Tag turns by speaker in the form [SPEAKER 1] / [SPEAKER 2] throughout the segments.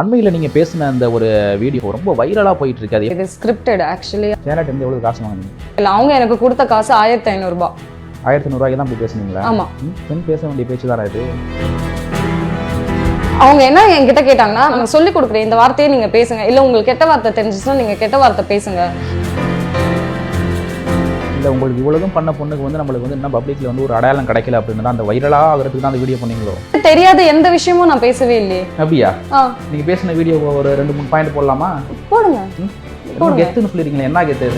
[SPEAKER 1] அண்மையில் நீங்கள் பேசின அந்த ஒரு வீடியோ ரொம்ப வைரலாக போயிட்டு இருக்கு அது
[SPEAKER 2] இது ஸ்கிரிப்டட் ஆக்சுவலி
[SPEAKER 1] சேனட் வந்து எவ்வளோ காசு வாங்கினீங்க?
[SPEAKER 2] இல்லை அவங்க எனக்கு கொடுத்த காசு ஆயிரத்தி ஐநூறுரூபா
[SPEAKER 1] ஆயிரத்தி நூறுரூவாய்க்கு தான் போய் பேசுனீங்களா?
[SPEAKER 2] ஆமாம்
[SPEAKER 1] பெண் பேச வேண்டிய பேச்சு தானே இது?
[SPEAKER 2] அவங்க என்ன என்கிட்ட கேட்டாங்கன்னா நான் சொல்லி கொடுக்குறேன் இந்த வார்த்தையை நீங்கள் பேசுங்க. இல்லை உங்களுக்கு கெட்ட வார்த்தை தெரிஞ்சிச்சுன்னா நீங்கள் கெட்ட வார்த்தை பேசுங்க.
[SPEAKER 1] இல்லை உங்களுக்கு இவ்வளவும் பண்ண பொண்ணுக்கு வந்து நம்மளுக்கு வந்து என்ன பப்ளிக்கில் வந்து ஒரு அடையாளம் கிடைக்கல அப்படின்னு அந்த வைரலாக ஆகிறதுக்கு தான் அந்த வீடியோ பண்ணீங்களோ?
[SPEAKER 2] தெரியாத எந்த விஷயமும் நான் பேசவே இல்லையே.
[SPEAKER 1] அப்படியா?
[SPEAKER 2] ஆ.
[SPEAKER 1] நீங்கள் பேசின வீடியோ ஒரு ரெண்டு மூணு பாயிண்ட் போடலாமா?
[SPEAKER 2] போடுங்க.
[SPEAKER 1] கெத்துன்னு சொல்லிருக்கீங்களே என்ன கெத்து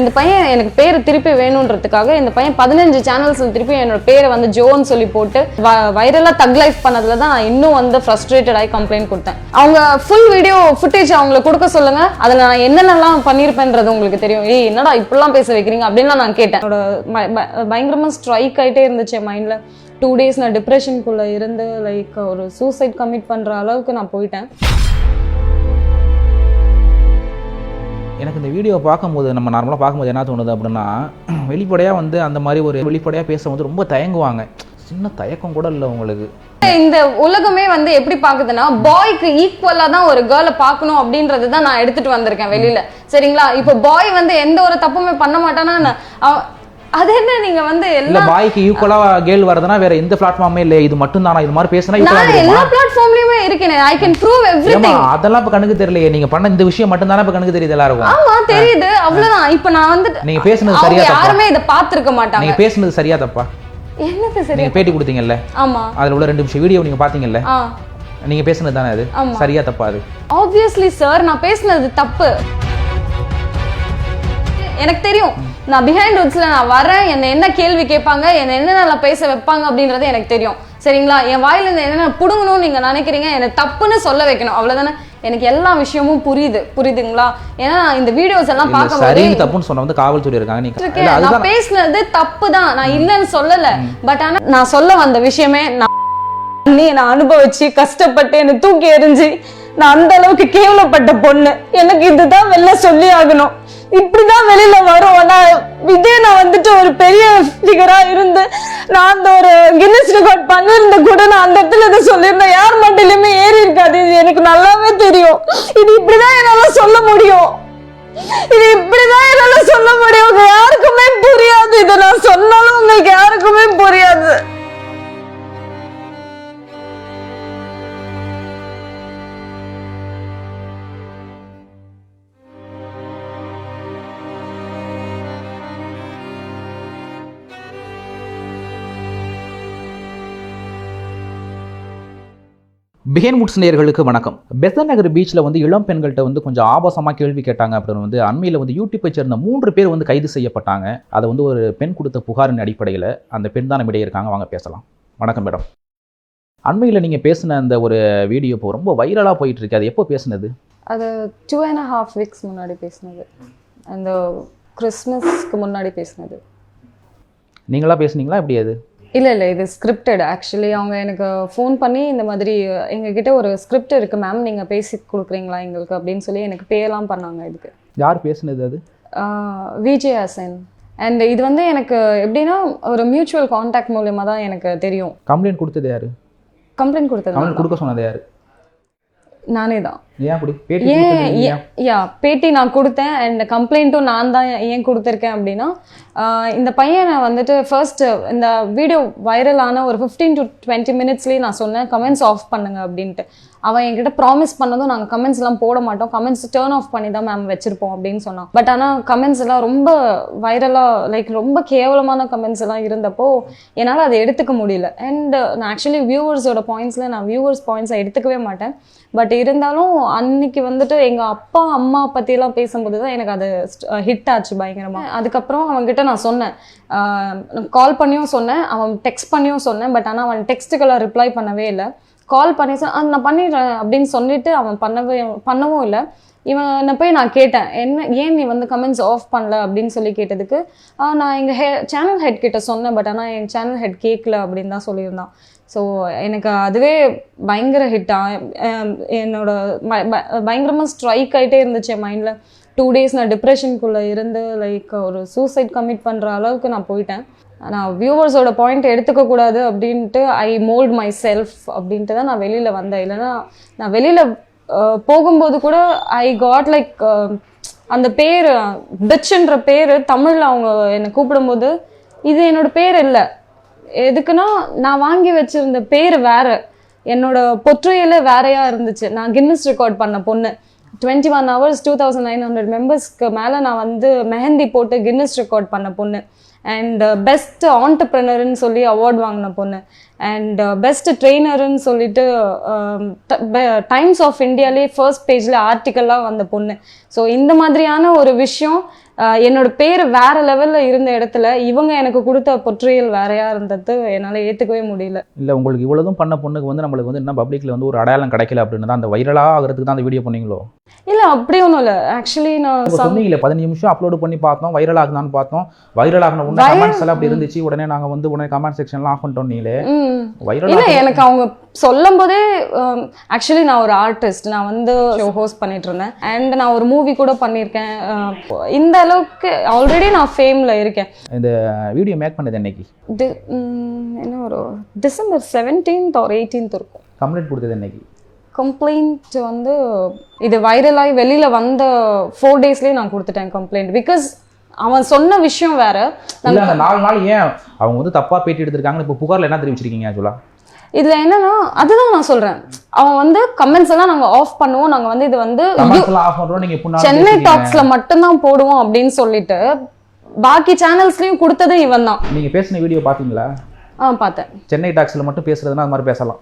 [SPEAKER 2] இந்த பையன் எனக்கு பேர் திருப்பி வேணுன்றதுக்காக இந்த பையன் பதினஞ்சு சேனல்ஸ்ல திருப்பி என்னோட பேரை வந்து ஜோன்னு சொல்லி போட்டு வைரலா தக் லைஃப் பண்ணதுல தான் நான் இன்னும் வந்து ஃப்ரஸ்ட்ரேட்டட் ஆகி கம்ப்ளைண்ட் கொடுத்தேன். அவங்க ஃபுல் வீடியோ ஃபுட்டேஜ் அவங்கள கொடுக்க சொல்லுங்க அதுல நான் என்னென்னலாம் பண்ணியிருப்பேன்றது உங்களுக்கு தெரியும். ஏய் என்னடா இப்படிலாம் பேச வைக்கிறீங்க அப்படின்லாம் நான் கேட்டேன். என்னோட பயங்கரமாக ஸ்ட்ரைக் ஆகிட்டே இருந்துச்சு என் மைண்ட்ல டூ டேஸ் நான் டிப்ரெஷனுக்குள்ளே இருந்து லைக் ஒரு சூசைட் கமிட் பண்ணுற அளவுக்கு நான் போயிட்டேன்.
[SPEAKER 1] எனக்கு இந்த வீடியோ பார்க்கும்போது நம்ம நார்மலாக பார்க்கும்போது என்ன தோணுது அப்படின்னா வெளிப்படையாக வந்து அந்த மாதிரி ஒரு வெளிப்படையாக பேசும்போது ரொம்ப தயங்குவாங்க. சின்ன தயக்கம் கூட இல்லை உங்களுக்கு.
[SPEAKER 2] இந்த உலகமே வந்து எப்படி பாக்குதுன்னா பாய்க்கு ஈக்குவலா தான் ஒரு கேர்ளை பார்க்கணும் அப்படின்றது தான் நான் எடுத்துட்டு வந்திருக்கேன் வெளியில. சரிங்களா? இப்போ பாய் வந்து எந்த ஒரு தப்புமே பண்ண மாட்டானா? நான் அவ- அது என்ன நீங்க வந்து
[SPEAKER 1] இல்ல பாய்க்கு ஈக்குவலாக கேள் வருதுன்னா வேற எந்த பிளாட்ஃபார்மே இல்லை இது மட்டும் தானா இது மாதிரி பேசினா
[SPEAKER 2] நான் எல்லா பிளாட்ஃபார்ம்லயுமே இருக்கேன். ஐ கேன் ப்ரூவ் எவ்ரிதிங்
[SPEAKER 1] அதெல்லாம் இப்ப கண்ணுக்கு தெரியலையே. நீங்க பண்ண இந்த விஷயம் மட்டும் தானே இப்ப கண்ணுக்கு தெரியுது எல்லாருக்கும்?
[SPEAKER 2] ஆமா தெரியுது. அவ்வளவுதான். இப்போ நான் வந்து
[SPEAKER 1] நீங்க பேசுனது சரியா தப்பா
[SPEAKER 2] யாருமே இதை பார்த்திருக்க மாட்டாங்க.
[SPEAKER 1] நீங்க பேசுனது சரியா தப்பா
[SPEAKER 2] என்னது சரி?
[SPEAKER 1] நீங்க பேட்டி கொடுத்தீங்கல்ல?
[SPEAKER 2] ஆமா.
[SPEAKER 1] அதுல உள்ள ரெண்டு நிமிஷம் வீடியோ நீங்க பாத்தீங்கல்ல நீங்க பேசுனது தானே அது. சரியா தப்பா அது?
[SPEAKER 2] ஆப்வியஸ்லி சார் நான் பேசுனது தப்பு. எனக்கு தெரியும். நான் பிஹைண்ட் ரூட்ஸ்ல நான் வரேன் என்ன என்ன கேள்வி கேட்பாங்க என்ன என்னென்ன பேச வைப்பாங்க அப்படின்றது எனக்கு தெரியும். சரிங்களா? என் வாயில இருந்து என்னென்ன புடுங்கணும்னு நீங்க நினைக்கிறீங்க எனக்கு தப்புன்னு சொல்ல வைக்கணும். அவ்வளவுதானே? எனக்கு எல்லா விஷயமும் புரியுது. புரியுதுங்களா? ஏன்னா இந்த வீடியோஸ் எல்லாம் பார்க்கும்போது
[SPEAKER 1] சரின்னு தப்புன்னு சொன்ன வந்து காவல்துறை இருக்காங்க. நீங்க
[SPEAKER 2] நான் பேசுனது தப்பு தான் நான் இல்லைன்னு சொல்லல. பட் ஆனா நான் சொல்ல வந்த விஷயமே நான் பண்ணி நான் அனுபவிச்சு கஷ்டப்பட்டு என்னை தூக்கி எறிஞ்சு நான் அந்த அளவுக்கு கேவலப்பட்ட பொண்ணு. எனக்கு இதுதான் வெளில சொல்லி ஆகணும் இப்படிதான் வெளியில வரும். ஆனா விஜய் நான் வந்துட்டு ஒரு பெரிய ஃபிகரா இருந்து நான் அந்த ஒரு கின்னஸ் ரெக்கார்ட் பண்ணிருந்த கூட நான் அந்த இடத்துல இதை சொல்லியிருந்தேன். யார் மட்டிலுமே ஏறி இருக்காது. இது எனக்கு நல்லாவே தெரியும். இது இப்படிதான் என்னால சொல்ல முடியும். இது இப்படிதான் என்னால சொல்ல முடியும். யாருக்குமே புரியாது. இதை நான் சொன்னாலும் உங்களுக்கு யாருக்குமே புரியாது.
[SPEAKER 1] பிகேன் வுட்ஸ் நேயர்களுக்கு வணக்கம். பெசன் நகர் பீச்சில் வந்து இளம் பெண்கள்கிட்ட வந்து கொஞ்சம் ஆபாசமாக கேள்வி கேட்டாங்க. அப்படின்னு வந்து அண்மையில் வந்து யூடியூப்பை சேர்ந்த மூன்று பேர் வந்து கைது செய்யப்பட்டாங்க. அதை வந்து ஒரு பெண் கொடுத்த புகாரின் அடிப்படையில் அந்த பெண் தான் நம்ம இடையே இருக்காங்க. வாங்க பேசலாம். வணக்கம் மேடம் அண்மையில் நீங்கள் பேசின அந்த ஒரு வீடியோ இப்போ ரொம்ப வைரலாக போயிட்டு இருக்கு. அது எப்போ பேசுனது?
[SPEAKER 2] அது டூ அண்ட் ஹாஃப் வீக்ஸ் முன்னாடி பேசினது. அந்த கிறிஸ்மஸ்க்கு முன்னாடி பேசினது.
[SPEAKER 1] நீங்களா பேசுனீங்களா? எப்படி அது?
[SPEAKER 2] இல்ல இல்ல இது ஸ்கிரிப்டட் ஆக்சுவலி அவங்க எனக்கு ஃபோன் பண்ணி இந்த மாதிரி எங்ககிட்ட ஒரு ஸ்கிரிப்ட் இருக்கு மேம் நீங்க பேசி கொடுக்குறீங்களா எங்களுக்கு அப்படின்னு சொல்லி எனக்கு பேலாம் பண்ணாங்க இதுக்கு.
[SPEAKER 1] யார் பேசுனது அது?
[SPEAKER 2] விஜய் ஹசன். அண்ட் இது வந்து எனக்கு எப்படின்னா ஒரு மியூச்சுவல் காண்டாக்ட் மூலியமா தான் எனக்கு தெரியும்.
[SPEAKER 1] கம்ப்ளைண்ட் கொடுத்தது யாரு?
[SPEAKER 2] கம்ப்ளைண்ட் கொடுத்தது
[SPEAKER 1] கம்ப்ளைண்ட் கொடுக்க சொன்னது யாரு?
[SPEAKER 2] நானே தான்
[SPEAKER 1] ஏன்?
[SPEAKER 2] யா பேட்டி நான் கொடுத்தேன். அண்ட் கம்ப்ளைண்ட்டும் நான் தான் ஏன் கொடுத்துருக்கேன் அப்படின்னா இந்த பையனை வந்துட்டு ஃபர்ஸ்ட் இந்த வீடியோ வைரலான ஒரு ஃபிஃப்டீன் டு டுவெண்ட்டி மினிட்ஸ்லேயே நான் சொன்னேன் கமெண்ட்ஸ் ஆஃப் பண்ணுங்க அப்படின்ட்டு. அவன் என்கிட்ட ப்ராமிஸ் பண்ணதும் நாங்கள் கமெண்ட்ஸ் எல்லாம் போட மாட்டோம். கமெண்ட்ஸ் டேர்ன் ஆஃப் பண்ணி தான் மேம் வச்சிருப்போம் அப்படின்னு சொன்னான். பட் ஆனால் கமெண்ட்ஸ் எல்லாம் ரொம்ப வைரலாக லைக் ரொம்ப கேவலமான கமெண்ட்ஸ் எல்லாம் இருந்தப்போ என்னால் அதை எடுத்துக்க முடியல. அண்ட் uh, நான் ஆக்சுவலி வியூவர்ஸோட பாயிண்ட்ஸில் நான் வியூவர்ஸ் பாயிண்ட்ஸை எடுத்துக்கவே மாட்டேன். பட் இருந்தாலும் அன்னைக்கு வந்துட்டு எங்கள் அப்பா அம்மா பற்றிலாம் பேசும்போது தான் எனக்கு அது ஹிட் uh, ஆச்சு பயங்கரமாக அதுக்கப்புறம் அவன்கிட்ட நான் சொன்னேன். கால் பண்ணியும் சொன்னேன். அவன் டெக்ஸ்ட் பண்ணியும் சொன்னேன். பட் ஆனால் அவன் டெக்ஸ்ட்டுக்கெல்லாம் ரிப்ளை பண்ணவே இல்லை. கால் பண்ணி நான் பண்ணிடுறேன் அப்படின்னு சொல்லிட்டு அவன் பண்ணவே பண்ணவும் இல்லை. இவனை போய் நான் கேட்டேன் என்ன ஏன் நீ வந்து கமெண்ட்ஸ் ஆஃப் பண்ணல? அப்படின்னு சொல்லி கேட்டதுக்கு நான் எங்கள் ஹெ சேனல் ஹெட் கிட்ட சொன்னேன் பட் ஆனால் என் சேனல் ஹெட் கேட்கல அப்படின்னு தான் சொல்லியிருந்தான். ஸோ எனக்கு அதுவே பயங்கர ஹிட்டாக என்னோட பயங்கரமாக ஸ்ட்ரைக் ஆகிட்டே இருந்துச்சு என் மைண்டில் டூ டேஸ் நான் டிப்ரெஷனுக்குள்ளே இருந்து லைக் ஒரு சூசைட் கமிட் பண்ணுற அளவுக்கு நான் போயிட்டேன். நான் வியூவர்ஸோட பாயிண்ட் எடுத்துக்கக்கூடாது அப்படின்ட்டு ஐ மோல்ட் மை செல்ஃப் அப்படின்ட்டு தான் நான் வெளியில் வந்தேன். இல்லைன்னா நான் வெளியில் போகும்போது கூட ஐ காட் லைக் அந்த பேர் பிட்ச்ன்ற பேர் தமிழில் அவங்க என்னை கூப்பிடும்போது இது என்னோட பேர் இல்லை. எதுக்குன்னா நான் வாங்கி வச்சிருந்த பேர் வேற. என்னோட பொற்றுயில வேறையா இருந்துச்சு. நான் கின்னஸ் ரெக்கார்ட் பண்ண பொண்ணு. Twenty one hours two thousand nine hundred மெம்பர்ஸ்க்கு மேலே நான் வந்து மெஹந்தி போட்டு கின்னஸ் ரெக்கார்ட் பண்ண பொண்ணு. அண்ட் பெஸ்ட் ஆண்டர்ப்ரனர்னு சொல்லி அவார்ட் வாங்கின பொண்ணு. அண்ட் பெஸ்ட் ட்ரெயினருன்னு சொல்லிட்டு டைம்ஸ் ஆஃப் இந்தியாலே ஃபர்ஸ்ட் பேஜில் ஆர்டிக்கலாக வந்த பொண்ணு. ஸோ இந்த மாதிரியான ஒரு விஷயம் uh, என்னோட பேர் வேற லெவலில் இருந்த இடத்துல இவங்க எனக்கு கொடுத்த பொற்றியல் வேறையா இருந்தது என்னால் ஏற்றுக்கவே முடியல.
[SPEAKER 1] இல்லை உங்களுக்கு இவ்வளோதும் பண்ண பொண்ணுக்கு வந்து நம்மளுக்கு வந்து என்ன பப்ளிக்கில் வந்து ஒரு அடையாளம் கிடைக்கல அப்படின்னு தான் அந்த வைரலாக ஆகிறதுக்கு தான் அந்த வீடியோ பண்ணீங்களோ?
[SPEAKER 2] இல்லை அப்படி ஒன்றும் இல்லை. ஆக்சுவலி நான்
[SPEAKER 1] சொன்னீங்களே பதினஞ்சு நிமிஷம் அப்லோட் பண்ணி பார்த்தோம் வைரல் ஆகுதான்னு பார்த்தோம். வைரல் ஆகின உடனே கமெண்ட்ஸ் எல்லாம் அப்படி இருந்துச்சு. உடனே நாங்கள் வந்து உடனே கமெண்ட் செக்ஷன்லாம் ஆஃப் பண்ணிட்டோம் நீங்களே. வைரல்
[SPEAKER 2] இல்ல எனக்கு அவங்க சொல்லும் போதே ஆக்சுவலி நான் ஒரு ஆர்டிஸ்ட் நான் வந்து ஹோஸ்ட் பண்ணிட்டு இருந்தேன். அண்ட் நான் ஒரு மூவி கூட பண்ணியிருக்கேன். அஹ், இந்த அளவுக்கு ஆல்ரெடி நான் ஃபேம்ல இருக்கேன்.
[SPEAKER 1] இந்த வீடியோ மேக் பண்ணது என்னைக்கு?
[SPEAKER 2] என்ன ஒரு டிசம்பர் செவன்டீன்த் ஒரு எயிட்டீன்த் இருக்கும்.
[SPEAKER 1] கம்ப்ளைண்ட் கொடுத்தது என்னைக்கு?
[SPEAKER 2] கம்ப்ளைண்ட் வந்து இது வைரலாகி வெளியில வந்த ஃபோர் டேஸ்லேயே நான் கொடுத்துட்டேன் கம்ப்ளைண்ட் பிகாஸ் அவன் சொன்ன விஷயம் வேற.
[SPEAKER 1] இல்லை அந்த நாலு நாள் ஏன் அவங்க வந்து தப்பாக பேட்டி எடுத்திருக்காங்கன்னு இப்போ புகாரில் என்ன தெரிவிச்சிருக்கீங்க ஆக்சுவலாக
[SPEAKER 2] இதுல என்னன்னா அதுதான் நான் சொல்றேன். அவன் வந்து கமெண்ட்ஸ் எல்லாம் நாங்க ஆஃப் பண்ணுவோம். நாங்க வந்து இது வந்து
[SPEAKER 1] நீங்கள்
[SPEAKER 2] சென்னை டாக்ஸ்ல மட்டும்தான் போடுவோம் அப்படின்னு சொல்லிட்டு பாக்கி சேனல்ஸ்லயும் கொடுத்தது இவன் தான்
[SPEAKER 1] நீங்கள் பேசின வீடியோ பார்த்தீங்களா
[SPEAKER 2] ஆ பார்த்தேன்.
[SPEAKER 1] சென்னை டாக்ஸில் மட்டும் பேசுறதுன்னா அது மாதிரி பேசலாம்.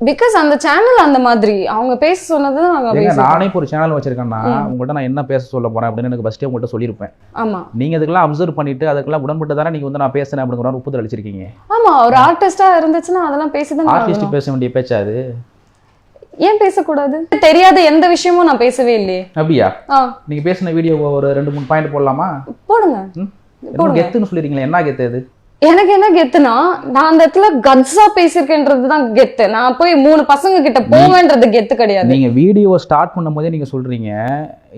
[SPEAKER 2] பிகாஸ் அந்த சேனல் அந்த மாதிரி. அவங்க பேச சொன்னது நாங்க
[SPEAKER 1] நானே ஒரு சேனல் வச்சிருக்கேன்னா உங்கள்கிட்ட நான் என்ன பேச சொல்ல போறேன் அப்படின்னு எனக்கு ஃபஸ்ட்டே உங்கள்கிட்ட சொல்லியிருப்பேன்.
[SPEAKER 2] ஆமா.
[SPEAKER 1] நீங்க இதுக்கெல்லாம் அப்சர்வ் பண்ணிட்டு அதுக்கெல்லாம் உடன்பட்டு தானே நீங்க வந்து நான் பேசுறேன் அப்படிங்கிற மாதிரி ஒப்புதல் அளிச்சிருக்கீங்க.
[SPEAKER 2] ஆமா ஒரு ஆர்டிஸ்டா இருந்துச்சுன்னா அதெல்லாம் பேசிதான்
[SPEAKER 1] ஆர்டிஸ்ட். பேச வேண்டிய பேச்சா அது
[SPEAKER 2] ஏன் பேசக்கூடாது? தெரியாத எந்த விஷயமும் நான் பேசவே இல்லையே.
[SPEAKER 1] அப்படியா? நீங்க பேசின வீடியோ ஒரு ரெண்டு மூணு பாயிண்ட் போடலாமா?
[SPEAKER 2] போடுங்க.
[SPEAKER 1] கெத்துன்னு சொல்லிருக்கீங்களா என்ன கெத்து அது?
[SPEAKER 2] எனக்கு என்ன கெத்துனா நான் அந்த இடத்துல கட்ஸா பேசியிருக்கேன்றது தான் கெத்து. நான் போய் மூணு பசங்க கிட்ட போவேன்றது கெத்து கிடையாது.
[SPEAKER 1] நீங்க வீடியோ ஸ்டார்ட் பண்ணும்போதே நீங்க சொல்றீங்க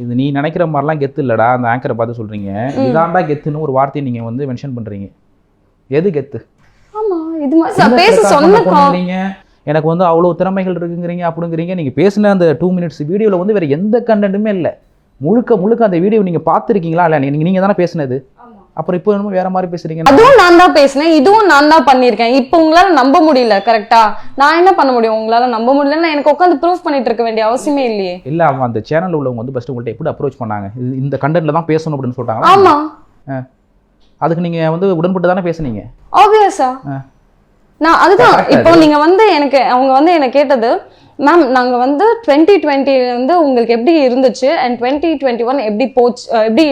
[SPEAKER 1] இது நீ நினைக்கிற மாதிரிலாம் கெத்து இல்லடா அந்த ஆங்கரை பார்த்து சொல்றீங்க. இதாண்டா கெத்துன்னு ஒரு வார்த்தையை நீங்க வந்து மென்ஷன் பண்றீங்க. எது கெத்து?
[SPEAKER 2] ஆமா இது மாதிரி பேச
[SPEAKER 1] record
[SPEAKER 2] சொன்ன
[SPEAKER 1] பண்ண போனீங்க எனக்கு வந்து அவ்வளோ திறமைகள் இருக்குங்கிறீங்க அப்படிங்கிறீங்க. நீங்க பேசின அந்த டூ மினிட்ஸ் வீடியோவில் வந்து வேற எந்த கண்டென்ட்டுமே இல்லை. முழுக்க முழுக்க அந்த வீடியோ நீங்க பார்த்துருக்கீங்களா இல்லை நீங்க நீங்க தானே பேசினது. அப்புறம் இப்போ என்னமோ வேற மாதிரி பேசுறீங்க.
[SPEAKER 2] அதுவும் நான் தான் பேசினேன். இதுவும் நான் தான் பண்ணியிருக்கேன். இப்போ உங்களால நம்ப முடியல கரெக்டா நான் என்ன பண்ண முடியும்? உங்களால நம்ப முடியலன்னா எனக்கு உட்காந்து ப்ரூஃப் பண்ணிட்டு இருக்க வேண்டிய அவசியமே இல்லையே.
[SPEAKER 1] இல்ல அவங்க அந்த சேனல்ல உள்ளவங்க வந்து ஃபர்ஸ்ட் உங்கள்ட்ட எப்படி அப்ரோச் பண்ணாங்க? இந்த கண்டென்ட்ல தான் பேசணும் அப்படின்னு சொல்லிட்டாங்களா
[SPEAKER 2] ஆமா.
[SPEAKER 1] அதுக்கு நீங்க வந்து உடன்பட்டு தானே பேசுனீங்க?
[SPEAKER 2] ஆப்வியஸா. நான் அதுதான். இப்போ நீங்க வந்து எனக்கு அவங்க வந்து என்ன கேட்டது மேம் நாங்க வந்து டுவெண்ட்டி டுவெண்ட்டி வந்து உங்களுக்கு எப்படி இருந்துச்சு? அண்ட் டுவெண்ட்டி டுவெண்ட்டி ஒன் எப்படி போச்சு? எப்படி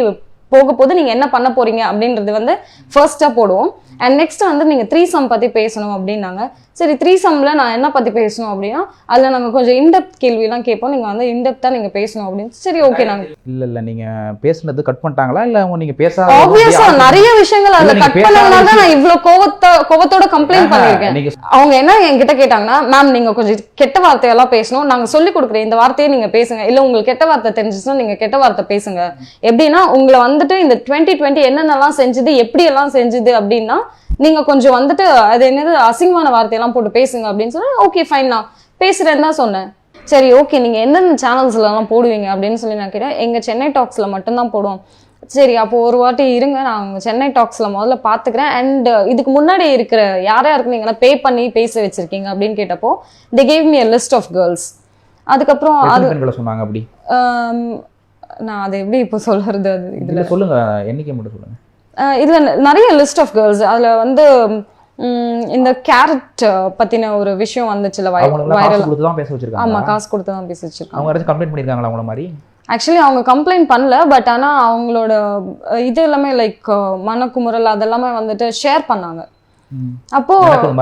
[SPEAKER 2] போக போது நீங்க என்ன பண்ண போறீங்க அப்படின்றது வந்து ஃபர்ஸ்டா போடுவோம். அண்ட் நெக்ஸ்ட் வந்து நீங்க த்ரீ சம் பத்தி பேசணும் அப்படின்னாங்க. சரி த்ரீ சம்ல நான் என்ன பத்தி பேசணும் அப்படின்னா அதுல நாங்க கொஞ்சம் இன்டெப்த் கேள்வியெல்லாம் கேட்போம். நீங்க வந்து இன்டெப்தா நீங்க பேசணும் அப்படின்னு. சரி ஓகே நாங்க
[SPEAKER 1] இல்ல இல்ல நீங்க பேசுனது கட் பண்ணிட்டாங்களா? இல்ல அவங்க நீங்க பேசாத
[SPEAKER 2] ஆப்வியஸா நிறைய விஷயங்கள் அதுல கட் பண்ணதுனால தான் நான் இவ்வளவு கோவத்தோ கோவத்தோட கம்ப்ளைண்ட் பண்ணிருக்கேன் அவங்க என்ன என்கிட்ட கேட்டாங்கன்னா மேம் நீங்க கொஞ்சம் கெட்ட வார்த்தையெல்லாம் பேசணும். நாங்க சொல்லி கொடுக்குற இந்த வார்த்தையை நீங்க பேசுங்க. இல்ல உங்களுக்கு கெட்ட வார்த்தை தெரிஞ்சிச்சுன்னா நீங்க கெட்ட வார்த்தை பேசுங்க. எப்படின்னா உங்களை வந்துட்டு இந்த டுவெண்ட்டி டுவெண்ட்டி என்னென்னலாம் செஞ்சுது எப்படி எல்லாம் செஞ்சுது அப்படின்னா நீங்க கொஞ்சம் வந்துட்டு அது என்னது அசிங்கமான வார்த்தையெல்லாம் போட்டு பேசுங்க அப்படின்னு சொல்லி ஓகே ஃபைன் நான் பேசுறேன்னு தான் சொன்னேன். சரி ஓகே நீங்க எந்தெந்த சேனல்ஸ்ல எல்லாம் போடுவீங்க அப்படின்னு சொல்லி நான் கேட்டேன். எங்க சென்னை டாக்ஸ்ல மட்டும்தான் போடுவோம். சரி அப்போ ஒரு வாட்டி இருங்க நான் சென்னை டாக்ஸ்ல முதல்ல பாத்துக்கிறேன். அண்ட் இதுக்கு முன்னாடி இருக்கிற யார் யாருக்கு நீங்க பே பண்ணி பேச வச்சிருக்கீங்க அப்படின்னு கேட்டப்போ they gave me a list of girls அதுக்கப்புறம் அது
[SPEAKER 1] சொன்னாங்க அப்படி.
[SPEAKER 2] நான் அதை எப்படி இப்போ சொல்றது? அது இதுல
[SPEAKER 1] இதுல சொல்லுங்க. எண்ணிக்கை மட்டும் சொல்லுங்க.
[SPEAKER 2] அஹ் இதுல நிறைய லிஸ்ட் ஆஃப் கேர்ள்ஸ் அதுல வந்து இந்த கேரட் பத்தின ஒரு விஷயம் வந்துச்சுல வைரல்
[SPEAKER 1] கொடுத்து தான் பேச
[SPEAKER 2] ஆமா
[SPEAKER 1] வச்சிருக்காங்க
[SPEAKER 2] காசு கொடுத்து தான் பேசி வச்சிருக்காங்க.
[SPEAKER 1] அவங்க யாராச்சும் கம்ப்ளைண்ட் பண்ணிருக்காங்களா அவங்கள மாதிரி?
[SPEAKER 2] ஆக்சுவலி அவங்க கம்ப்ளைண்ட் பண்ணல பட் ஆனா அவங்களோட இது எல்லாமே லைக் மனக்குமுறல் அதெல்லாமே வந்துட்டு ஷேர் பண்ணாங்க. அப்போ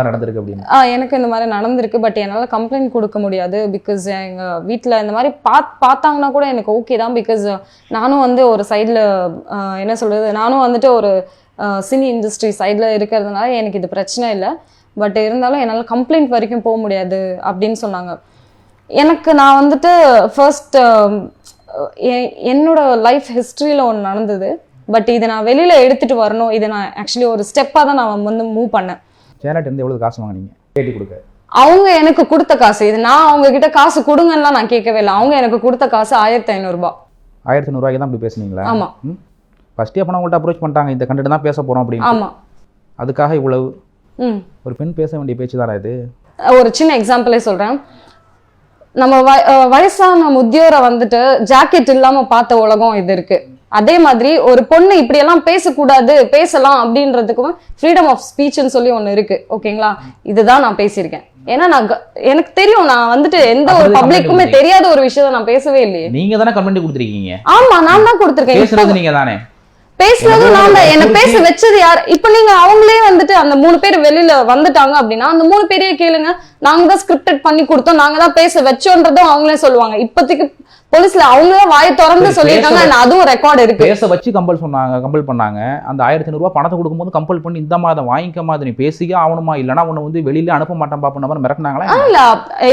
[SPEAKER 1] நடந்திருக்கு அப்படின்னு.
[SPEAKER 2] ஆ, எனக்கு இந்த மாதிரி நடந்திருக்கு பட் என்னால் கம்ப்ளைண்ட் கொடுக்க முடியாது பிகாஸ் எங்கள் வீட்டில் இந்த மாதிரி பாத் பார்த்தாங்கன்னா கூட எனக்கு ஓகே தான் பிகாஸ் நானும் வந்து ஒரு சைடில் என்ன சொல்கிறது நானும் வந்துட்டு ஒரு சினி இண்டஸ்ட்ரி சைடில் இருக்கிறதுனால எனக்கு இது பிரச்சனை இல்லை. பட் இருந்தாலும் என்னால் கம்ப்ளைண்ட் வரைக்கும் போக முடியாது அப்படின்னு சொன்னாங்க. எனக்கு நான் வந்துட்டு ஃபர்ஸ்ட் என்னோட லைஃப் ஹிஸ்ட்ரியில் ஒன்று நடந்தது. பட் இதை நான் வெளியில எடுத்துட்டு வரணும். இதை நான் ஆக்சுவலி ஒரு ஸ்டெப்பா தான் நான் வந்து மூவ் பண்ணேன்.
[SPEAKER 1] சேனல்ட்ட இருந்து எவ்வளவு காசு வாங்குனீங்க? பேட்டி கொடுக்க.
[SPEAKER 2] அவங்க எனக்கு கொடுத்த காசு. இது நான் அவங்க கிட்ட காசு கொடுங்கலாம் நான் கேட்கவே இல்லை. அவங்க எனக்கு கொடுத்த காசு ஆயிரத்தி ஐநூறுபா
[SPEAKER 1] ஆயிரத்தி நூறுரூவாய்க்கு தான் இப்படி பேசுனீங்களா?
[SPEAKER 2] ஆமா.
[SPEAKER 1] ம்? ஃபஸ்ட்டே அப்போ உங்கள்கிட்ட அப்ரோச் பண்ணிட்டாங்க. இந்த கண்டென்ட் தான் பேச போகிறோம் அப்படின்னு
[SPEAKER 2] ஆமா.
[SPEAKER 1] அதுக்காக இவ்வளவு? ஒரு பெண் பேச வேண்டிய பேச்சு தானே இது?
[SPEAKER 2] ஒரு சின்ன எக்ஸாம்பிளே சொல்றேன். நம்ம வயசான முதியோரை வந்துட்டு ஜாக்கெட் இல்லாம பார்த்த உலகம் இது இருக்கு. அதே மாதிரி ஒரு பொண்ணு இப்படியெல்லாம் பேசக்கூடாது பேசலாம் அப்படின்றதுக்கும் ஃப்ரீடம் ஆஃப் ஸ்பீச்னு சொல்லி ஒண்ணு இருக்கு. ஓகேங்களா? இதுதான் நான் பேசியிருக்கேன். ஏன்னா நான் எனக்கு தெரியும் நான் வந்துட்டு எந்த ஒரு பப்ளிக்குமே தெரியாத ஒரு விஷயத்த நான் பேசவே இல்லையே.
[SPEAKER 1] நீங்க தானே கமெண்ட் கொடுத்துருக்கீங்க.
[SPEAKER 2] ஆமா நான் தான் கொடுத்துருக்கேன்.
[SPEAKER 1] நீங்க தானே.
[SPEAKER 2] பேசுனது நான் தான். என்ன பேச வச்சது யார்? இப்ப நீங்க அவங்களே வந்துட்டு அந்த மூணு பேர் வெளியில வந்துட்டாங்க அப்படின்னா அந்த மூணு பேரையே கேளுங்க. நாங்க தான் ஸ்கிரிப்டட் பண்ணி கொடுத்தோம். நாங்க தான் பேச வச்சோன்றதும் அவங்களே சொல்லுவாங்க. இப்போதைக்கு போலீஸ்ல அவங்க தான் வாயை திறந்து சொல்லியிருக்காங்க அதுவும் ரெக்கார்ட் இருக்கு.
[SPEAKER 1] பேச வச்சு கம்பல் சொன்னாங்க கம்பல் பண்ணாங்க. அந்த ஆயிரத்தி நூறுரூவா பணத்தை கொடுக்கும்போது கம்பல் பண்ணி இந்த மாதம் வாங்கிக்க மாதிரி நீ பேசியே ஆகணுமா? இல்லைன்னா உன்னை வந்து வெளியில அனுப்ப மாட்டேன் பாப்பா மாதிரி மிரட்டினாங்களா
[SPEAKER 2] இல்ல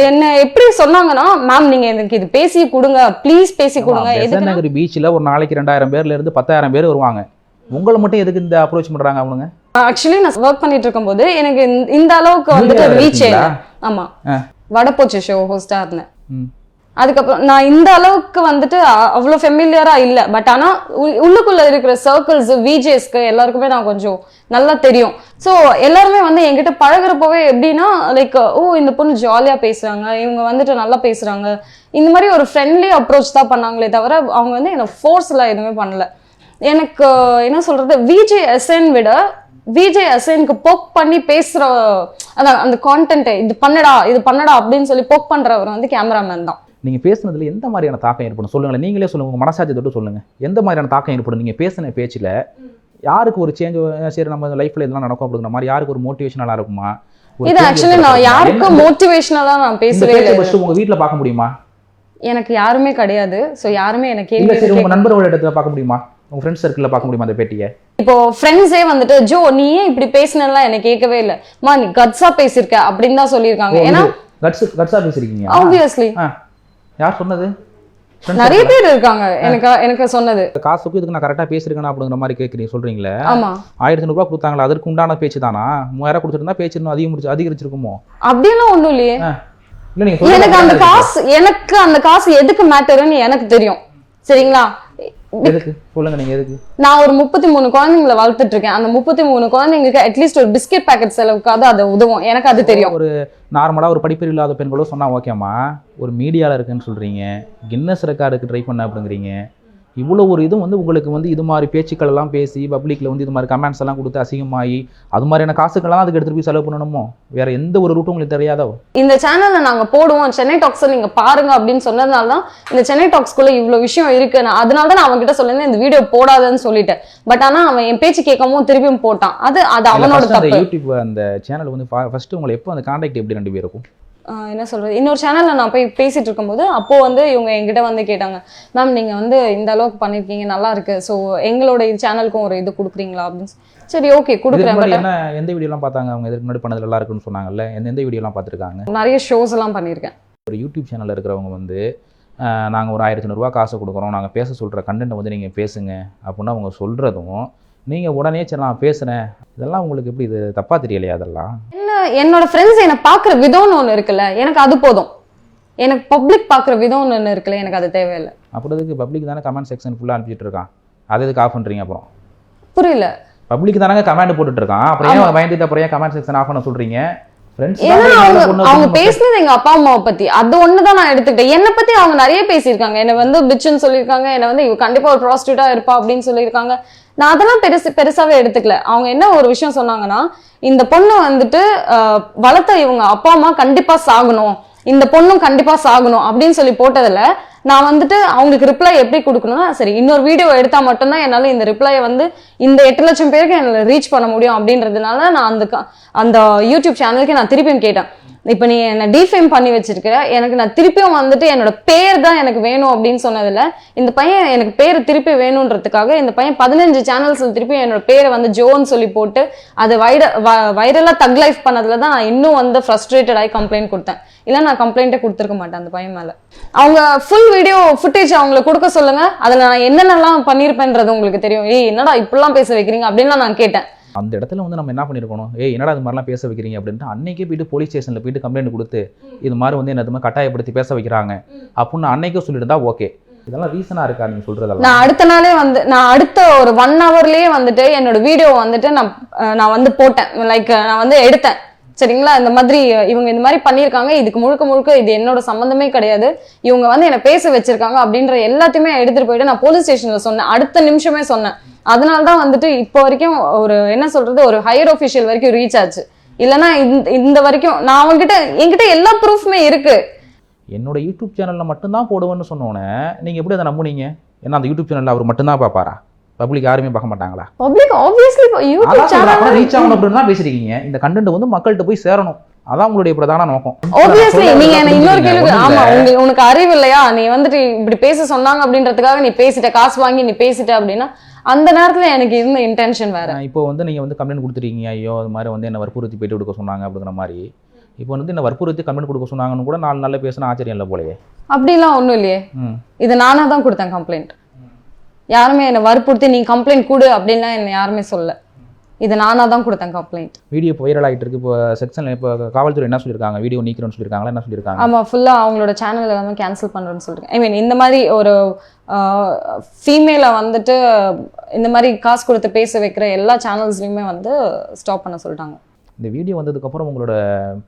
[SPEAKER 2] என்ன எப்படி சொன்னாங்கன்னா மேம் நீங்க எனக்கு இது பேசி கொடுங்க. ப்ளீஸ் பேசி கொடுங்க. எதுக்கு
[SPEAKER 1] பீச்சில் ஒரு நாளைக்கு ரெண்டாயிரம் பேர்ல இருந்து பத்தாயிரம் பேர் வருவாங்க. உங்களை மட்டும் எதுக்கு இந்த அப்ரோச் பண்றாங்க அவனுங்க?
[SPEAKER 2] ஆக்சுவலி நான் ஒர்க் பண்ணிட்டு இருக்கும்போது எனக்கு இந்த- அளவுக்கு வந்துட்டு ரீச்? ஆமா.
[SPEAKER 1] ஆ.
[SPEAKER 2] வடப்போச்சு ஷோ ஹோஸ்டா இருந்தேன். அதுக்கப்புறம் நான் இந்த அளவுக்கு வந்துட்டு அவ்வளோ ஃபெமிலியரா இல்லை. பட் ஆனால் உள்ளுக்குள்ள இருக்கிற சர்க்கிள்ஸ் விஜேஸ்க்கு எல்லாருக்குமே நான் கொஞ்சம் நல்லா தெரியும். ஸோ எல்லாருமே வந்து என்கிட்ட பழகிறப்பவே எப்படின்னா லைக் ஓ இந்த பொண்ணு ஜாலியா பேசுறாங்க. இவங்க வந்துட்டு நல்லா பேசுறாங்க. இந்த மாதிரி ஒரு ஃப்ரெண்ட்லி அப்ரோச் தான் பண்ணாங்களே தவிர அவங்க வந்து என்னை ஃபோர்ஸ்லாம் எதுவுமே பண்ணல. எனக்கு என்ன சொல்றது விஜே எஸ்என் விட விஜே அசைனுக்கு போக் பண்ணி பேசுற அதான் அந்த கான்டென்ட் இது பண்ணடா இது பண்ணடா அப்படின்னு சொல்லி போக் பண்றவர் வந்து கேமராமேன் தான்.
[SPEAKER 1] நீங்க பேசுனதுல எந்த மாதிரியான தாக்கம் ஏற்படும்? சொல்லுங்களேன். நீங்களே சொல்லுங்க. உங்க மனசாட்சி தொட்டு சொல்லுங்க. எந்த மாதிரியான தாக்கம் ஏற்படும்? நீங்க பேசின பேச்சுல யாருக்கு ஒரு சேஞ்ச் சரி நம்ம லைஃப்ல இதெல்லாம் நடக்கும் அப்படிங்கிற மாதிரி யாருக்கு ஒரு மோட்டிவேஷனலா இருக்குமா?
[SPEAKER 2] இது ஆக்சுவலி நான்? யாருக்கும் மோட்டிவேஷனலா நான் பேசவே இல்லை.
[SPEAKER 1] உங்க வீட்ல பார்க்க முடியுமா?
[SPEAKER 2] எனக்கு யாருமே கிடையாது. சோ யாருமே எனக்கு
[SPEAKER 1] இல்ல சரி உங்க நண்பர்களோட இடத்துல பார்க்க முடியுமா? உங்க ஃப்ரெண்ட்ஸ் சர்க்கிள்ல பார்க்க முடியுமா அந்த பேட்டியை?
[SPEAKER 2] இப்போ ஃப்ரெண்ட்ஸே வந்துட்டு ஜோ நீ ஏன் இப்படி பேசினலாம் எனக்கு கேட்கவே இல்ல? மா நீ கட்ஸா பேசியிருக்க அப்படின்னு தான் சொல்லியிருக்காங்க. ஏன்னா
[SPEAKER 1] கட்ஸ் கட்ஸா பேசிருக்கீங்க
[SPEAKER 2] ஆப்வியஸ்லி.
[SPEAKER 1] யார் சொன்னது?
[SPEAKER 2] நிறைய பேர் இருக்காங்க. எனக்கு எனக்கு சொன்னது?
[SPEAKER 1] காசுக்கு இதுக்கு நான் கரெக்டா பேசிருக்கேன் அப்படிங்கிற மாதிரி கேட்குறீங்க சொல்றீங்களே?
[SPEAKER 2] ஆமா.
[SPEAKER 1] ஆயிரத்தி நூறுபா கொடுத்தாங்களா அதற்கு உண்டான பேச்சு தானா? மூவாயிரம் கொடுத்துருந்தா பேச்சு இன்னும் அதிகம் அதிகரிச்சிருக்குமோ?
[SPEAKER 2] அப்படியெல்லாம் ஒண்ணும் இல்லையே. எனக்கு அந்த காசு எனக்கு அந்த காசு எதுக்கு மேட்டர்னு எனக்கு தெரியும். சரிங்களா?
[SPEAKER 1] நீங்க எதுக்கு?
[SPEAKER 2] நான் ஒரு முப்பத்தி மூணு குழந்தைங்களை வளர்த்துட்டு இருக்கேன். அந்த முப்பத்தி மூணு குழந்தைங்களுக்கு அட்லீஸ்ட் ஒரு பிஸ்கெட் பாக்கெட் செலவுக்காவது அது உதவும். எனக்கு அது தெரியும்.
[SPEAKER 1] ஒரு நார்மலாக ஒரு படிப்பறிவு இல்லாத பெண்களோ சொன்னால் ஓகேம்மா ஒரு மீடியாவில் இருக்குன்னு சொல்கிறீங்க கின்னஸ் ரெக்கார்டுக்கு ட்ரை பண்ண அப்படிங்கிறீங்க. இவ்வளோ ஒரு இதுவும் வந்து உங்களுக்கு வந்து இது மாதிரி பேச்சுக்கள் எல்லாம் பேசி பப்ளிக்ல வந்து இது மாதிரி கமெண்ட்ஸ் எல்லாம் கொடுத்து அசிங்கமாகி அது மாதிரியான காசுக்கெல்லாம் அதுக்கு எடுத்துட்டு போய் செலவு பண்ணணுமோ? வேற எந்த ஒரு ரூட்டும் உங்களுக்கு தெரியாதோ?
[SPEAKER 2] இந்த சேனல்ல நாங்க போடுவோம். சென்னை டாக்ஸ் நீங்க பாருங்க அப்படின்னு சொன்னதுனால தான் இந்த சென்னை டாக்ஸ்குள்ள இவ்வளவு விஷயம் இருக்கு நான் அதனால தான் நான் அவன்கிட்ட சொல்லியிருந்தேன் இந்த வீடியோ போடாதன்னு சொல்லிட்டேன் பட் ஆனா அவன் என் பேச்சு கேட்கவும் திருப்பியும் போட்டான். அது அது அவனோட
[SPEAKER 1] யூடியூப் அந்த சேனல் வந்து ஃபர்ஸ்ட் உங்களை எப்போ அந்த காண்டாக்ட் எப்படி ரெண்டு பேருக்கும்?
[SPEAKER 2] என்ன சொல்றது? இன்னொரு சேனல்ல நான் போய் பேசிட்டு இருக்கும்போது அப்போ வந்து இவங்க என்கிட்ட வந்து கேட்டாங்க மேம் நீங்க வந்து இந்த அளவுக்கு பண்ணிருக்கீங்க நல்லா இருக்கு. ஸோ எங்களோட சேனலுக்கும் ஒரு இது கொடுக்குறீங்களா? அப்படின்னு. சரி ஓகே கொடுக்குறேன்.
[SPEAKER 1] என்ன எந்த வீடியோலாம் பார்த்தாங்க? அவங்க இதுக்கு முன்னாடி பண்ணது நல்லா இருக்குன்னு சொன்னாங்கல்ல? எந்த எந்த வீடியோலாம் பார்த்துருக்காங்க?
[SPEAKER 2] நிறைய ஷோஸ் எல்லாம் பண்ணியிருக்கேன்
[SPEAKER 1] ஒரு யூடியூப் சேனலில் இருக்கிறவங்க வந்து நாங்கள் ஒரு ஆயிரத்தி நூறுரூவா காசு கொடுக்குறோம். நாங்கள் பேச சொல்கிற கண்டென்ட்டை வந்து நீங்கள் பேசுங்க அப்படின்னு அவங்க சொல்கிறதும் நீங்கள் உடனே சரி நான் பேசுகிறேன் இதெல்லாம் உங்களுக்கு எப்படி இது தப்பாக தெரியலையா அதெல்லாம்?
[SPEAKER 2] என்னோட ஃப்ரெண்ட்ஸ் என்னை பார்க்குற விதம்னு ஒன்று இருக்குல்ல எனக்கு அது போதும். எனக்கு பப்ளிக் பார்க்குற விதம்னு ஒன்று இருக்குல்ல எனக்கு அது தேவையில்லை.
[SPEAKER 1] அப்புறம் இதுக்கு பப்ளிக் தானே கமெண்ட் செக்ஷன் ஃபுல்லாக அனுப்பிச்சிட்டு இருக்கான். அதை இதுக்கு ஆஃப் பண்ணுறீங்க அப்புறம்?
[SPEAKER 2] புரியல.
[SPEAKER 1] பப்ளிக் தானே கமெண்ட் போட்டுட்டு இருக்கான். அப்புறம் ஏன் பயந்துட்டு அப்புறம் ஏன் கமெண்ட் செக்ஷன் ஆஃப் பண்ண
[SPEAKER 2] அவங்க அவங்க பேசினது எங்க அப்பா அம்மாவை பத்தி. அது ஒண்ணுதான் நான் எடுத்துக்கிட்டேன். என்னை பத்தி அவங்க நிறைய பேசியிருக்காங்க. என்னை வந்து பிச்சுன்னு சொல்லியிருக்காங்க. என்னை வந்து இவ கண்டிப்பா ஒரு ப்ராஸ்டியூட்டா இருப்பா அப்படின்னு சொல்லியிருக்காங்க. நான் அதெல்லாம் பெருசு பெருசாவே எடுத்துக்கல. அவங்க என்ன ஒரு விஷயம் சொன்னாங்கன்னா இந்த பொண்ணு வந்துட்டு வளர்த்த இவங்க அப்பா அம்மா கண்டிப்பா சாகணும். இந்த பொண்ணும் கண்டிப்பா சாகணும் அப்படின்னு சொல்லி போட்டதுல நான் வந்துட்டு அவங்களுக்கு ரிப்ளை எப்படி கொடுக்கணும்னா சரி இன்னொரு வீடியோ எடுத்தா மட்டும்தான் என்னால இந்த ரிப்ளையை வந்து இந்த எட்டு லட்சம் பேருக்கு என்னால ரீச் பண்ண முடியும் அப்படின்றதுனால நான் அந்த க- அந்த யூடியூப் சேனலுக்கு நான் திருப்பியும் கேட்டேன். இப்போ நீ என்னை டிஃபேம் பண்ணி வச்சிருக்கிற எனக்கு நான் திருப்பியும் வந்துட்டு என்னோட பேர் தான் எனக்கு வேணும் அப்படின்னு சொன்னதில் இந்த பையன் எனக்கு பேர் திருப்பி வேணுன்றதுக்காக இந்த பையன் பதினஞ்சு சேனல்ஸில் திருப்பி என்னோட பேரை வந்து ஜோன்னு சொல்லி போட்டு அது வைர வைரலாக தக் லைஃப் பண்ணதுல தான் நான் இன்னும் வந்து ஃப்ரஸ்ட்ரேட்டட் ஆகி கம்ப்ளைண்ட் கொடுத்தேன். இல்லை நான் கம்ப்ளைண்ட்டே கொடுத்துருக்க மாட்டேன் அந்த பையன் மேலே. அவங்க ஃபுல் வீடியோ ஃபுட்டேஜ் அவங்கள கொடுக்க சொல்லுங்கள் அதில் நான் என்னென்னலாம் பண்ணியிருப்பேன்றது உங்களுக்கு தெரியும். ஏய் என்னடா இப்படிலாம் பேச வைக்கிறீங்க அப்படின்லாம் நான் கேட்டேன்.
[SPEAKER 1] அந்த இடத்துல வந்து நம்ம என்ன பண்ணியிருக்கணும் ஏய் என்னடா இது மாதிரிலாம் பேச வைக்கிறீங்க? அப்படின்ட்டு அன்னைக்கே போயிட்டு போலீஸ் ஸ்டேஷனில் போயிட்டு கம்ப்ளைண்ட் கொடுத்து இது மாதிரி வந்து என்ன கட்டாயப்படுத்தி பேச வைக்கிறாங்க. அப்படின்னு அன்னைக்கே சொல்லியிருந்தா ஓகே இதெல்லாம் ரீசனாக இருக்கா நீங்கள் சொல்கிறதெல்லாம்
[SPEAKER 2] நான் அடுத்த நாளே வந்து நான் அடுத்த ஒரு ஒன் ஹவர்லயே வந்துட்டு என்னோட வீடியோ வந்துட்டு நான் நான் வந்து போட்டேன். லைக் நான் வந்து எடுத்தேன். சரிங்களா? இந்த மாதிரி இவங்க இந்த மாதிரி பண்ணியிருக்காங்க. இதுக்கு முழுக்க முழுக்க இது என்னோட சம்மந்தமே கிடையாது. இவங்க வந்து என்னை பேச வச்சிருக்காங்க அப்படின்ற எல்லாத்தையுமே எடுத்துட்டு போயிட்டு நான் போலீஸ் ஸ்டேஷன்ல சொன்னேன். அடுத்த நிமிஷமே சொன்னேன். அதனால தான் வந்துட்டு இப்போ வரைக்கும் ஒரு என்ன சொல்றது ஒரு ஹையர் ஒஃபிஷியல் வரைக்கும் ரீச் ஆச்சு. இல்லைன்னா இந்த இந்த வரைக்கும் நான் அவங்ககிட்ட என்கிட்ட எல்லா ப்ரூஃப்மே இருக்கு.
[SPEAKER 1] என்னோட யூடியூப் சேனலில் மட்டும்தான் போடுவேன்னு சொன்னோன்னே நீங்கள் எப்படி அதை நம்புனீங்க? ஏன்னா அந்த யூடியூப் சேனலில் அவர் மட்டும்தான் பார்ப்பாரா? பப்ளிக் யாருமே பார்க்க மாட்டாங்களா?
[SPEAKER 2] Public obviously YouTube channel
[SPEAKER 1] reach ஆகணும் அப்படின்னு தான் பேசுறீங்க இந்த கண்டென்ட் வந்து மக்கள்கிட்ட போய் சேரணும். அதான் உங்களுடைய பிரதான நோக்கம்.
[SPEAKER 2] ஆப்வியஸ்லி நீங்க இன்னொரு. கேள்வி ஆமா உனக்கு அறிவு இல்லையா? நீ வந்துட்டு இப்படி பேச சொன்னாங்க அப்படின்றதுக்காக நீ பேசிட்ட காசு வாங்கி நீ பேசிட்ட அப்படின்னா அந்த நேரத்துல எனக்கு இருந்த இன்டென்ஷன் வேற.
[SPEAKER 1] இப்போ வந்து நீங்கள் வந்து கம்ப்ளைண்ட் கொடுத்துருக்கீங்க ஐயோ அது மாதிரி வந்து என்ன வற்புறுத்தி போயிட்டு கொடுக்க சொன்னாங்க அப்படிங்கிற மாதிரி. இப்போ வந்து என்ன வற்புறுத்தி கம்ப்ளைண்ட் கொடுக்க சொன்னாங்கன்னு கூட நாலு நாளில் பேசினா ஆச்சரியம் இல்லை போலயே.
[SPEAKER 2] அப்படிலாம் ஒண்ணும் இல்லையே. இது நானா தான் கொடுத்தேன் கம்ப்ளைண்ட் யாருமே என்னை வற்புறுத்தி நீ கம்ப்ளைண்ட் கொடு அப்படின்லாம் என்ன யாருமே சொல்ல இது நானா தான் கொடுத்தேன் கம்ப்ளைண்ட்
[SPEAKER 1] வீடியோ இப்போ வைரல் ஆகிட்டு இருக்கு. இப்போ செக்ஷனில் இப்போ காவல்துறை என்ன சொல்லியிருக்காங்க வீடியோ நீக்கிறோன்னு சொல்லியிருக்காங்களா என்ன சொல்லியிருக்காங்க
[SPEAKER 2] ஆமா ஃபுல்லா அவங்களோட சேனல் எல்லாமே கேன்சல் பண்றேன்னு சொல்றேன் ஐ மீன் இந்த மாதிரி ஒரு ஃபீமேலை வந்துட்டு இந்த மாதிரி காசு கொடுத்து பேச வைக்கிற எல்லா சேனல்ஸ்லயுமே வந்து ஸ்டாப் பண்ண சொல்லிட்டாங்க
[SPEAKER 1] இந்த வீடியோ வந்ததுக்கப்புறம் உங்களோட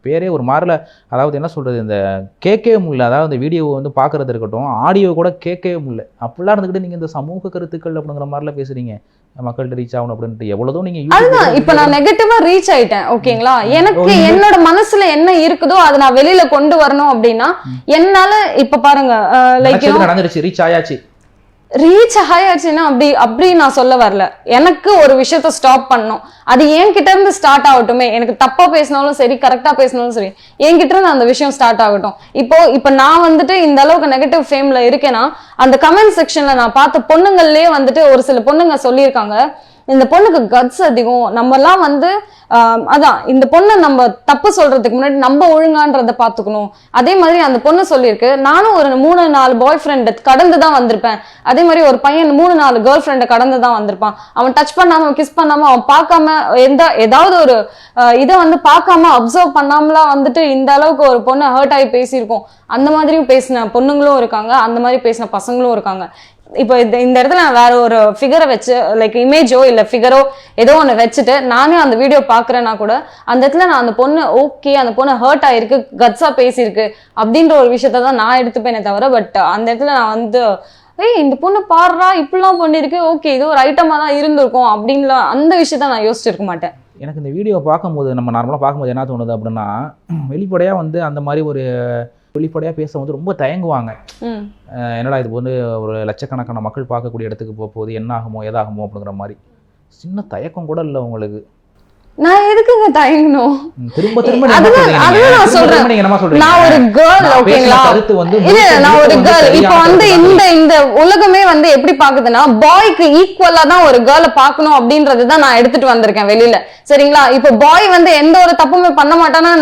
[SPEAKER 1] பேரே ஒரு மாறல. அதாவது என்ன சொல்கிறது இந்த கேட்கவே முடியல. அதாவது இந்த வீடியோ வந்து பார்க்குறது இருக்கட்டும் ஆடியோ கூட கேட்கவே முடியல. அப்படிலாம் இருந்துக்கிட்டு நீங்கள் இந்த சமூக கருத்துக்கள் அப்படிங்கிற மாதிரிலாம் பேசுகிறீங்க மக்கள்கிட்ட ரீச் ஆகணும் அப்படின்ட்டு எவ்வளோதோ நீங்கள்
[SPEAKER 2] அதுதான். இப்ப நான் நெகட்டிவா ரீச் ஆயிட்டேன் ஓகேங்களா எனக்கு என்னோட மனசுல என்ன இருக்குதோ அதை நான் வெளியில கொண்டு வரணும் அப்படின்னா என்னால இப்ப பாருங்க லைக்
[SPEAKER 1] நடந்துருச்சு ரீச் ஆயாச்சு.
[SPEAKER 2] ரீச் ஆயாச்சுன்னா அப்படி அப்படி நான் சொல்ல வரல. எனக்கு ஒரு விஷயத்த ஸ்டாப் பண்ணணும். அது என்கிட்ட இருந்து ஸ்டார்ட் ஆகட்டுமே. எனக்கு தப்பா பேசினாலும் சரி கரெக்டா பேசினாலும் சரி என்கிட்ட இருந்து அந்த விஷயம் ஸ்டார்ட் ஆகட்டும். இப்போ இப்போ நான் வந்துட்டு இந்த அளவுக்கு நெகட்டிவ் ஃபேம்ல இருக்கேன்னா அந்த கமெண்ட் செக்ஷன்ல நான் பார்த்த பொண்ணுங்கள்லயே வந்துட்டு ஒரு சில பொண்ணுங்க சொல்லியிருக்காங்க. இந்த பொண்ணுக்கு கட்ஸ் அதிகம். நம்மலாம் வந்து அதான் இந்த பொண்ணை நம்ம தப்பு சொல்றதுக்கு முன்னாடி நம்ம ஒழுங்கான்றத பாத்துக்கணும் அதே மாதிரி அந்த பொண்ணு சொல்லியிருக்கு நானும் ஒரு மூணு நாலு பாய் ஃப்ரெண்டு கடந்து தான் வந்திருப்பேன். அதே மாதிரி ஒரு பையன் மூணு நாலு கேர்ள் ஃப்ரெண்டை கடந்து தான் வந்திருப்பான். அவன் டச் பண்ணாம கிஸ் பண்ணாம அவன் பார்க்காம எந்த ஏதாவது ஒரு இதை வந்து பார்க்காம அப்சர்வ் பண்ணாமலாம் வந்துட்டு இந்த அளவுக்கு ஒரு பொண்ணு ஹர்ட் ஆகி பேசியிருக்கோம். அந்த மாதிரியும் பேசின பொண்ணுங்களும் இருக்காங்க அந்த மாதிரி பேசின பசங்களும் இருக்காங்க. இப்போ இந்த இந்த இடத்துல நான் வேற ஒரு ஃபிகரை வச்சு லைக் இமேஜோ இல்லை ஃபிகரோ ஏதோ ஒன்று வச்சுட்டு நானே அந்த வீடியோ பார்க்குறேன்னா கூட அந்த இடத்துல நான் அந்த பொண்ணு ஓகே அந்த பொண்ணு ஹர்ட் ஆயிருக்கு கட்ஸாக பேசியிருக்கு அப்படின்ற ஒரு விஷயத்த தான் நான் எடுத்துப்பேனே தவிர பட் அந்த இடத்துல நான் வந்து ஏய் இந்த பொண்ணு பாடுறா இப்படிலாம் பண்ணிருக்கு ஓகே இது ஒரு ஐட்டமாக தான் இருந்திருக்கும் அப்படின்லாம் அந்த விஷயத்த நான் யோசிச்சிருக்க மாட்டேன்.
[SPEAKER 1] எனக்கு இந்த வீடியோ பார்க்கும்போது நம்ம நார்மலாக பார்க்கும்போது என்ன தோணுது அப்படின்னா வெளிப்படையாக வந்து அந்த மாதிரி ஒரு வெளிப்படையாக பேச வந்து ரொம்ப தயங்குவாங்க. என்னடா இது வந்து ஒரு லட்சக்கணக்கான மக்கள் பார்க்கக்கூடிய இடத்துக்கு போக போகுது என்ன ஆகுமோ ஏதாகுமோ அப்படிங்கிற மாதிரி. சின்ன தயக்கம் கூட இல்லை உங்களுக்கு.
[SPEAKER 2] நான் எதுக்குங்க தயங்கணும்?
[SPEAKER 1] திரும்ப திரும்ப?
[SPEAKER 2] நான் சொல்றேன். நான் ஒரு கேர்ள் ஓகேங்களா
[SPEAKER 1] வந்து
[SPEAKER 2] நான் ஒரு கேர்ள் இப்போ வந்து இந்த இந்த உலகமே வந்து எப்படி பாக்குதுன்னா பாய்க்கு ஈக்குவலா தான் ஒரு கேர்ளை பார்க்கணும் அப்படின்றது தான் நான் எடுத்துட்டு வந்திருக்கேன் வெளியில. சரிங்களா? இப்போ பாய் வந்து எந்த ஒரு தப்புமே பண்ண மாட்டானா?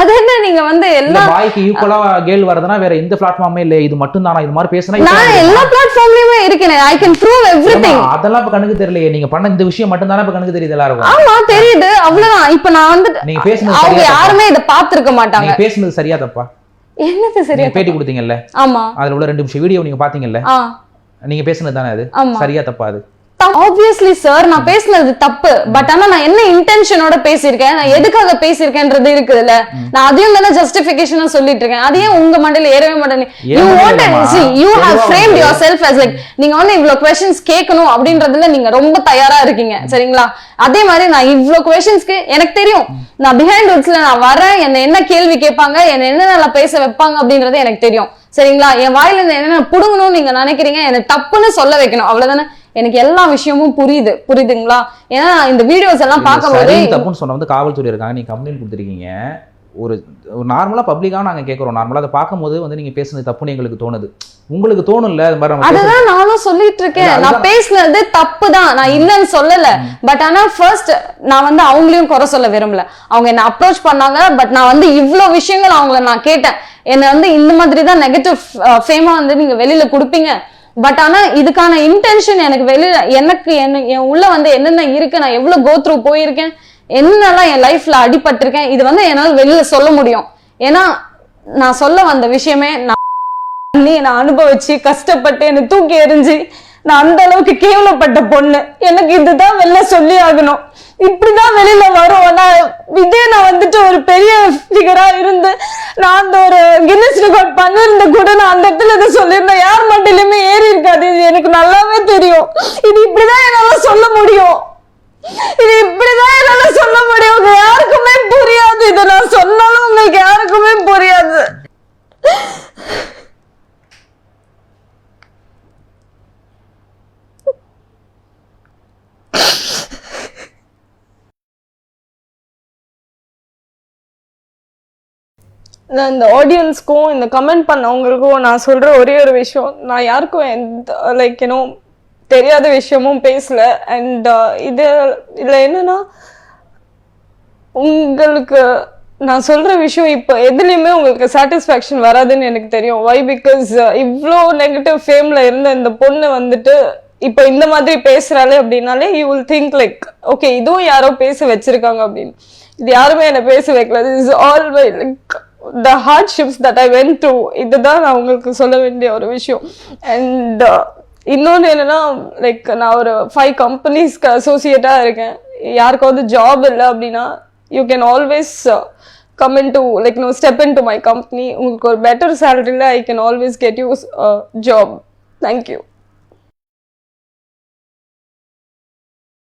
[SPEAKER 2] அது என்ன நீங்க வந்து எல்லா
[SPEAKER 1] பாய்க்கு ஈக்குவலா கேள் வரதுனா வேற எந்த பிளாட்ஃபார்மே இல்ல இது மட்டும் தானா இது மாதிரி பேசினா
[SPEAKER 2] நான் எல்லா பிளாட்ஃபார்ம்லயுமே இருக்கேன். ஐ கேன் ப்ரூவ் எவ்ரி
[SPEAKER 1] அதெல்லாம் இப்ப கணக்கு தெரியலையே. நீங்க பண்ண இந்த விஷயம் மட்டும் தானே இப்ப கணக்கு தெரியுது எல்லாருக்கும்?
[SPEAKER 2] ஆமா தெரியுது. அவ்வளவுதான். இப்ப நான் வந்து
[SPEAKER 1] நீங்க பேசுனது
[SPEAKER 2] அவங்க? யாருமே இதை பார்த்திருக்க மாட்டாங்க.
[SPEAKER 1] நீங்க பேசுனது சரியா தப்பா?
[SPEAKER 2] என்னது சரியா
[SPEAKER 1] பேட்டி கொடுத்தீங்கல்ல?
[SPEAKER 2] ஆமா.
[SPEAKER 1] அதுல உள்ள ரெண்டு நிமிஷம் வீடியோ நீங்க பாத்தீங்கல்ல நீங்க பேசுனது தானே அது? சரியா தப்பா அது?
[SPEAKER 2] ஆப்வியஸ்லி சார் நான் பேசுனது தப்பு. பட் ஆனா நான் என்ன இன்டென்ஷனோட பேசியிருக்கேன்? நான் எதுக்காக பேசியிருக்கேன்றது இருக்குதுல்ல. நான் அதையும் தானே ஜஸ்டிபிகேஷன் சொல்லிட்டு இருக்கேன். அதையும் உங்க மண்டையில ஏறவே மாட்டேன் யூ வாண்ட்
[SPEAKER 1] இல்லைம்மா.
[SPEAKER 2] யூ ஹேவ்
[SPEAKER 1] வந்து-
[SPEAKER 2] யுவர் செல்ஃப் as லைக் நீங்க வந்து இவ்வளவு கொஸ்டின்ஸ் கேட்கணும் அப்படின்றதுல நீங்க ரொம்ப தயாரா இருக்கீங்க. சரிங்களா? அதே மாதிரி நான் இவ்வளவு கொஸ்டின்ஸ்க்கு எனக்கு தெரியும். நான் பிஹைண்ட் ரூட்ஸ்ல நான் வரேன். என்ன என்ன கேள்வி கேட்பாங்க? என்ன என்ன நல்லா பேச வைப்பாங்க அப்படின்றது எனக்கு தெரியும். சரிங்களா? என் வாயில இருந்து என்ன புடுங்கணும்னு நீங்க நினைக்கிறீங்க? என்ன தப்புன்னு சொல்ல வைக்கணும். அவ்வளவுதானே? எனக்கு எல்லா விஷயமும் புரியுது. புரியுதுங்களா? ஏன்னா இந்த வீடியோஸ் எல்லாம் பார்க்கும்போது
[SPEAKER 1] தப்புன்னு சொன்ன வந்து காவல்துறை இருக்காங்க. நீங்க கம்ப்ளைண்ட் கொடுத்துருக்கீங்க. ஒரு நார்மலாக பப்ளிக்காக நாங்கள் கேட்குறோம் நார்மலாக அதை பார்க்கும்போது வந்து நீங்கள் பேசுனது தப்புன்னு எங்களுக்கு தோணுது. உங்களுக்கு தோணும்ல அது மாதிரி
[SPEAKER 2] அதுதான் நானும் சொல்லிட்டு இருக்கேன். நான். பேசினது தப்பு தான் நான் இல்லைன்னு சொல்லல. பட் ஆனா ஃபர்ஸ்ட் நான் வந்து அவங்களையும் குறை சொல்ல விரும்பல. அவங்க என்ன அப்ரோச் பண்ணாங்க. பட் நான் வந்து இவ்ளோ விஷயங்கள் அவங்கள நான் கேட்டேன். என்ன வந்து இந்த மாதிரி தான் நெகட்டிவ் ஃபேமா வந்து நீங்க வெளியில கொடுப்பீங்க. பட் ஆனா இதுக்கான இன்டென்ஷன் எனக்கு வெளியில எனக்கு என்ன என் உள்ள வந்து என்னென்ன இருக்கு நான் எவ்வளவு கோ த்ரூ போயிருக்கேன் என்னெல்லாம் என் லைஃப்ல அடிபட்டிருக்கேன் இது வந்து என்னால் வெளியில சொல்ல முடியும். ஏன்னா நான் சொல்ல வந்த விஷயமே நான் பண்ணி நான் அனுபவிச்சு கஷ்டப்பட்டு என்னை தூக்கி எறிஞ்சு நான் அந்த அளவுக்கு கேவலப்பட்ட பொண்ணு. எனக்கு இதுதான் வெளில சொல்லி ஆகணும். இப்படிதான் வெளியில வரும் நான் இதே நான் வந்துட்டு ஒரு பெரிய ஃபிகரா இருந்து நான் அந்த ஒரு கின்னஸ் ரெக்கார்ட் பண்ணிருந்த கூட நான் அந்த இடத்துல இதை சொல்லியிருந்தேன். யார் மண்டிலுமே ஏறி இது எனக்கு நல்லாவே தெரியும். இது இப்படிதான் என்னால சொல்ல முடியும். இது இப்படிதான் என்னால சொல்ல முடியும். உங்க யாருக்குமே புரியாது. இதை நான் சொன்னாலும் உங்களுக்கு யாருக்குமே புரியாது. நான் இந்த ஆடியன்ஸ்க்கும் இந்த கமெண்ட் பண்ணவங்களுக்கும் நான் சொல்ற ஒரே ஒரு விஷயம் நான் யாருக்கும் எந்த லைக் ஏன்னோ தெரியாத விஷயமும் பேசல. அண்ட் uh, இது இதில் என்னன்னா உங்களுக்கு நான் சொல்ற விஷயம் இப்போ எதுலையுமே உங்களுக்கு சாட்டிஸ்ஃபேக்ஷன் வராதுன்னு எனக்கு தெரியும். வை பிகாஸ் இவ்வளோ நெகட்டிவ் ஃபேம்ல இருந்த இந்த பொண்ணு வந்துட்டு இப்போ இந்த மாதிரி பேசுறாளே அப்படின்னாலே you will think like okay இதுவும் யாரோ பேச வச்சிருக்காங்க அப்படின்னு. இது யாருமே என்னை பேச வைக்கல. Is all why like the hardships that I went through இதுதான் நான் உங்களுக்கு சொல்ல வேண்டிய ஒரு விஷயம். அண்ட் uh, இன்னொன்று என்னன்னா லைக் நான் ஒரு ஃபைவ் கம்பெனிஸ்க்கு அசோசியேட்டாக இருக்கேன். யாருக்காவது ஜாப் இல்லை அப்படின்னா you can always come in to like no step in to my company உங்களுக்கு ஒரு better சேலரியில் I can always get you job thank you